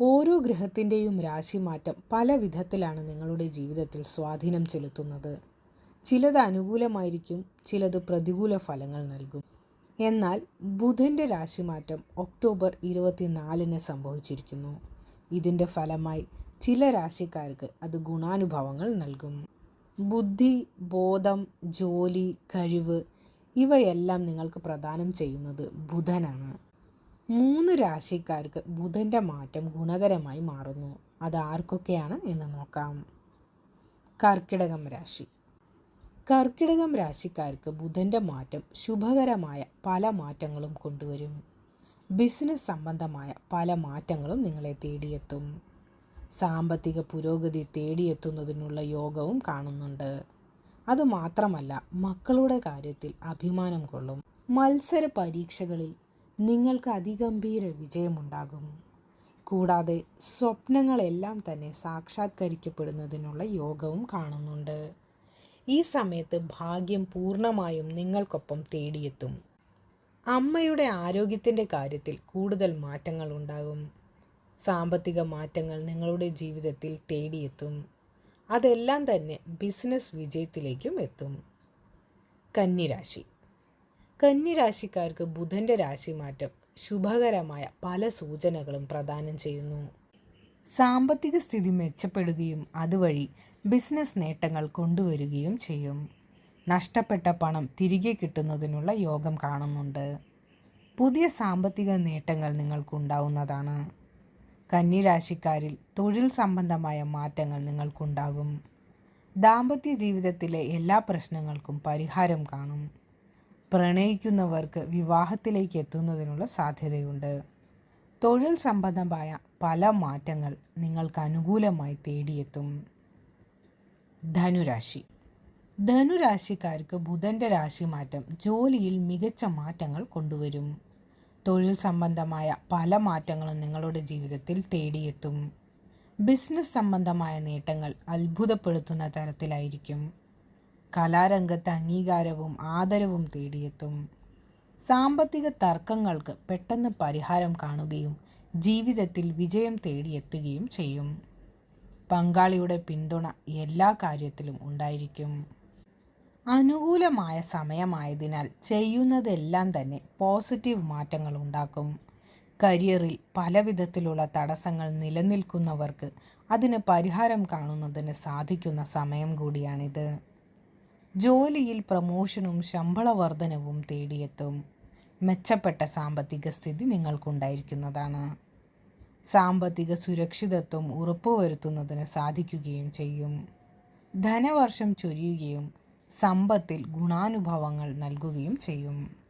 ഓരോ ഗ്രഹത്തിന്റെയും രാശിമാറ്റം പല വിധത്തിലാണ് നിങ്ങളുടെ ജീവിതത്തിൽ സ്വാധീനം ചെലുത്തുന്നത്. ചിലത് അനുകൂലമായിരിക്കും ചിലത് പ്രതികൂല ഫലങ്ങൾ നൽകും. എന്നാൽ ബുധന്റെ രാശിമാറ്റം ഒക്ടോബർ ഇരുപത്തിനാലിന് സംഭവിച്ചിരിക്കുന്നു. ഇതിന്റെ ഫലമായി ചില രാശിക്കാർക്ക് അത് ഗുണാനുഭവങ്ങൾ നൽകും. ബുദ്ധി ബോധം ജോലി കഴിവ് ഇവയെല്ലാം നിങ്ങൾക്ക് പ്രദാനം ചെയ്യുന്നത് ബുധനാണ്. മൂന്ന് രാശിക്കാർക്ക് ബുധന്റെ മാറ്റം ഗുണകരമായി മാറുന്നു. അത് ആർക്കൊക്കെയാണ് എന്ന് നോക്കാം. കർക്കിടകം രാശി. കർക്കിടകം രാശിക്കാർക്ക് ബുധന്റെ മാറ്റം ശുഭകരമായ പല മാറ്റങ്ങളും കൊണ്ടുവരും. ബിസിനസ് സംബന്ധമായ പല മാറ്റങ്ങളും നിങ്ങളെ തേടിയെത്തും. സാമ്പത്തിക പുരോഗതി തേടിയെത്തുന്നതിനുള്ള യോഗവും കാണുന്നുണ്ട്. അതുമാത്രമല്ല മക്കളുടെ കാര്യത്തിൽ അഭിമാനം കൊള്ളും. മത്സര പരീക്ഷകളിൽ നിങ്ങൾക്ക് അതിഗംഭീര വിജയമുണ്ടാകും. കൂടാതെ സ്വപ്നങ്ങളെല്ലാം തന്നെ സാക്ഷാത്കരിക്കപ്പെടുന്നതിനുള്ള യോഗവും കാണുന്നുണ്ട്. ഈ സമയത്ത് ഭാഗ്യം പൂർണമായും നിങ്ങൾക്കൊപ്പം തേടിയെത്തും. അമ്മയുടെ ആരോഗ്യത്തിന്റെ കാര്യത്തിൽ കൂടുതൽ മാറ്റങ്ങൾ ഉണ്ടാകും. സാമ്പത്തിക മാറ്റങ്ങൾ നിങ്ങളുടെ ജീവിതത്തിൽ തേടിയെത്തും. അതെല്ലാം തന്നെ ബിസിനസ് വിജയത്തിലേക്കും എത്തും. കന്നിരാശി കന്നിരാശിക്കാർക്ക് ബുധന്റെ രാശിമാറ്റം ശുഭകരമായ പല സൂചനകളും പ്രദാനം ചെയ്യുന്നു. സാമ്പത്തിക സ്ഥിതി മെച്ചപ്പെടുകയും അതുവഴി ബിസിനസ് നേട്ടങ്ങൾ കൊണ്ടുവരികയും ചെയ്യും. നഷ്ടപ്പെട്ട പണം തിരികെ കിട്ടുന്നതിനുള്ള യോഗം കാണുന്നുണ്ട്. പുതിയ സാമ്പത്തിക നേട്ടങ്ങൾ നിങ്ങൾക്കുണ്ടാവുന്നതാണ്. കന്നിരാശിക്കാരിൽ തൊഴിൽ സംബന്ധമായ മാറ്റങ്ങൾ നിങ്ങൾക്കുണ്ടാകും. ദാമ്പത്യ ജീവിതത്തിലെ എല്ലാ പ്രശ്നങ്ങൾക്കും പരിഹാരം കാണും. പ്രണയിക്കുന്നവർക്ക് വിവാഹത്തിലേക്ക് എത്തുന്നതിനുള്ള സാധ്യതയുണ്ട്. തൊഴിൽ സംബന്ധമായ പല മാറ്റങ്ങൾ നിങ്ങൾക്ക് അനുകൂലമായി തേടിയെത്തും. ധനുരാശി. ധനുരാശിക്കാർക്ക് ബുധന്റെ രാശി മാറ്റം ജോലിയിൽ മികച്ച മാറ്റങ്ങൾ കൊണ്ടുവരും. തൊഴിൽ സംബന്ധമായ പല മാറ്റങ്ങളും നിങ്ങളുടെ ജീവിതത്തിൽ തേടിയെത്തും. ബിസിനസ് സംബന്ധമായ നേട്ടങ്ങൾ അത്ഭുതപ്പെടുത്തുന്ന തരത്തിലായിരിക്കും. കലാരംഗത്ത് അംഗീകാരവും ആദരവും തേടിയെത്തും. സാമ്പത്തിക തർക്കങ്ങൾക്ക് പെട്ടെന്ന് പരിഹാരം കാണുകയും ജീവിതത്തിൽ വിജയം തേടിയെത്തുകയും ചെയ്യും. പങ്കാളിയുടെ പിന്തുണ എല്ലാ കാര്യത്തിലും ഉണ്ടായിരിക്കും. അനുകൂലമായ സമയമായതിനാൽ ചെയ്യുന്നതെല്ലാം തന്നെ പോസിറ്റീവ് മാറ്റങ്ങൾ ഉണ്ടാക്കും. കരിയറിൽ പല വിധത്തിലുള്ള തടസ്സങ്ങൾ നിലനിൽക്കുന്നവർക്ക് അതിന് പരിഹാരം കാണുന്നതിന് സാധിക്കുന്ന സമയം കൂടിയാണിത്. ജോലിയിൽ പ്രമോഷനും ശമ്പള വർധനവും തേടിയെത്തും മെച്ചപ്പെട്ട സാമ്പത്തിക സ്ഥിതി നിങ്ങൾക്കുണ്ടായിരിക്കുന്നതാണ്. സാമ്പത്തിക സുരക്ഷിതത്വം ഉറപ്പുവരുത്തുന്നതിന് സാധിക്കുകയും ചെയ്യും. ധനവർഷം ചൊരിയുകയും സമ്പത്തിൽ ഗുണാനുഭവങ്ങൾ നൽകുകയും ചെയ്യും.